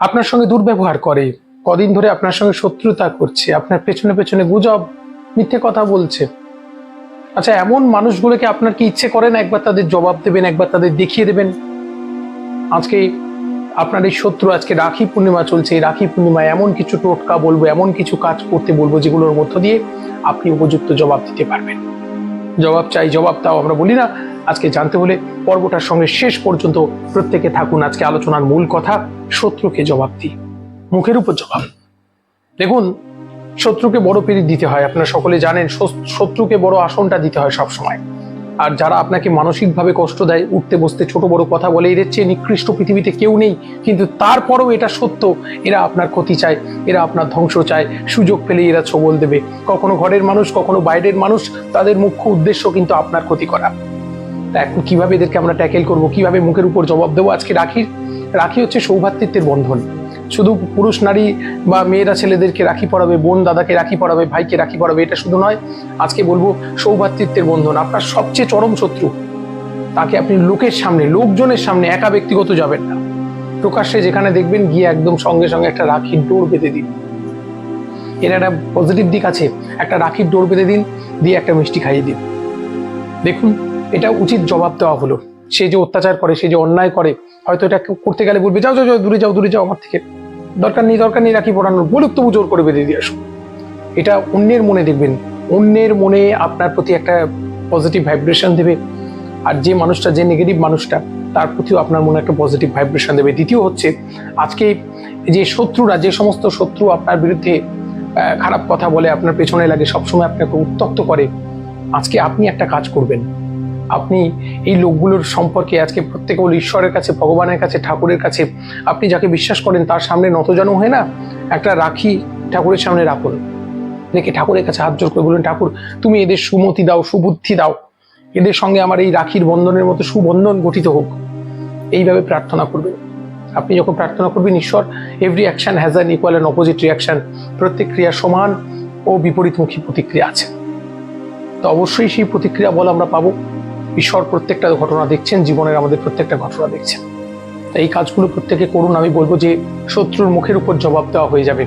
আপনার সঙ্গে দুর্ব্যবহার করে, কদিন ধরে আপনার সঙ্গে শত্রুতা করছে, আপনার পেছনে পেছনে গুজব, মিথ্যে কথা বলছে। আচ্ছা এমন মানুষগুলোকে আপনার কি ইচ্ছে করে না একবার তাদের জবাব দেবেন, একবার তাদের দেখিয়ে দেবেন? আজকে আপনার এই শত্রু, আজকে রাখি পূর্ণিমা চলছে, এই রাখি পূর্ণিমায় এমন কিছু টোটকা বলব, এমন কিছু কাজ করতে বলব, যেগুলোর মধ্য দিয়ে আপনি উপযুক্ত জবাব দিতে পারবেন। জবাব চাই, জবাব দাও, আমরা বলি না আজকে জানতে হলে পর্বটার সঙ্গে শেষ পর্যন্ত প্রত্যেকে থাকুন। আজকে আলোচনার মূল কথা, শত্রুকে জবাব দিই। মুখের উপর জবাব। দেখুন, শত্রুকে বড় পিড়ি দিতে হয়। আপনারা সকলে জানেন শত্রুকে বড় আসনটা দিতে হয় সব সময় আর যারা আপনাকে মানসিকভাবে কষ্ট দেয়, উঠতে বসতে ছোট বড় কথা বলে এদের চেয়ে নিকৃষ্ট পৃথিবীতে কেউ নেই। কিন্তু তারপরেও এটা সত্য। এরা আপনার ক্ষতি চায়, এরা আপনার ধ্বংস চায়। সুযোগ পেলে এরা ছবল দেবে। কখনো ঘরের মানুষ, কখনো বাইরের মানুষ, তাদের মুখ্য উদ্দেশ্য কিন্তু আপনার ক্ষতি করা। এখন কীভাবে এদেরকে আমরা ট্যাকেল করব? কীভাবে মুখের উপর জবাব দেবো? আজকে রাখির, রাখি হচ্ছে সৌভাতৃত্বের বন্ধন। শুধু পুরুষ নারী বা মেয়েরা ছেলেদেরকে রাখি পড়াবে বোন দাদাকে রাখি পড়াবে ভাইকে রাখি পড়াবে এটা শুধু নয়, আজকে বলব সৌভাতৃত্বের বন্ধন। আপনার সবচেয়ে চরম শত্রু, তাকে আপনি লোকের সামনে, লোকজনের সামনে একা ব্যক্তিগত যাবেন না। প্রকাশ্যে যেখানে দেখবেন গিয়ে একদম সঙ্গে সঙ্গে একটা রাখির ডোর বেঁধে দিন। এর একটা পজিটিভ দিক আছে, একটা রাখির ডোর বেঁধে দিন, দিয়ে একটা মিষ্টি খাইয়ে দিন। দেখুন এটা উচিত জবাব দেওয়া হলো। সে যে অত্যাচার করে, সে যে অন্যায় করে, হয়তো এটা করতে গেলে বলবে, যাও যাও দূরে যাও দূরে যাও আমার থেকে। দরকার নেই দরকার নেই, রাখি পড়ানোর বলুক তবু জোর করে বেঁধে দিয়ে আসো এটা অন্যের মনে দেখবেন। অন্যের মনে আপনার প্রতি একটা পজিটিভ ভাইব্রেশন দেবে। আর যে মানুষটা, যে নেগেটিভ মানুষটা, তার প্রতিও আপনার মনে একটা পজিটিভ ভাইব্রেশন দেবে। দ্বিতীয় হচ্ছে, আজকে যে শত্রুরা, যে সমস্ত শত্রু আপনার বিরুদ্ধে খারাপ কথা বলে, আপনার পেছনে লাগে, সবসময় আপনাকে উত্তক্ত করে, আজকে আপনি একটা কাজ করবেন। আপনি এই লোকগুলোর সম্পর্কে আজকে প্রত্যেকে ঈশ্বরের কাছে, ভগবানের কাছে, ঠাকুরের কাছে, আপনি যাকে বিশ্বাস করেন তার সামনে নতজানু হয়ে না একটা রাখি ঠাকুরের সামনে রাখুন। রেখে ঠাকুরের কাছে হাত জোর করে বলুন, ঠাকুর, তুমি এদের সুমতি দাও, সুবুদ্ধি দাও। এদের সঙ্গে আমার এই রাখির বন্ধনের মতো সুবন্ধন গঠিত হোক। এইভাবে প্রার্থনা করবেন। আপনি যখন প্রার্থনা করবেন, ঈশ্বর every action has an equal and opposite reaction প্রত্যেক ক্রিয়া সমান ও বিপরীতমুখী প্রতিক্রিয়া আছে। তো অবশ্যই সেই প্রতিক্রিয়া বল আমরা পাবো। ঈশ্বর প্রত্যেকটা ঘটনা দেখছেন, জীবনের আমাদের প্রত্যেকটা ঘটনা দেখছেন। এই কাজগুলো প্রত্যেকে করুন। আমি বলব যে শত্রুর মুখের উপর জবাব দেওয়া হয়ে যাবে।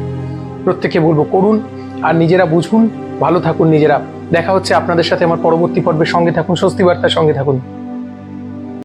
প্রত্যেকে বলব করুন আর নিজেরা বুঝুন, ভালো থাকুন নিজেরা। দেখা হচ্ছে আপনাদের সাথে আমার পরবর্তী পর্বের সঙ্গে থাকুন স্বস্তি বার্তার সঙ্গে থাকুন।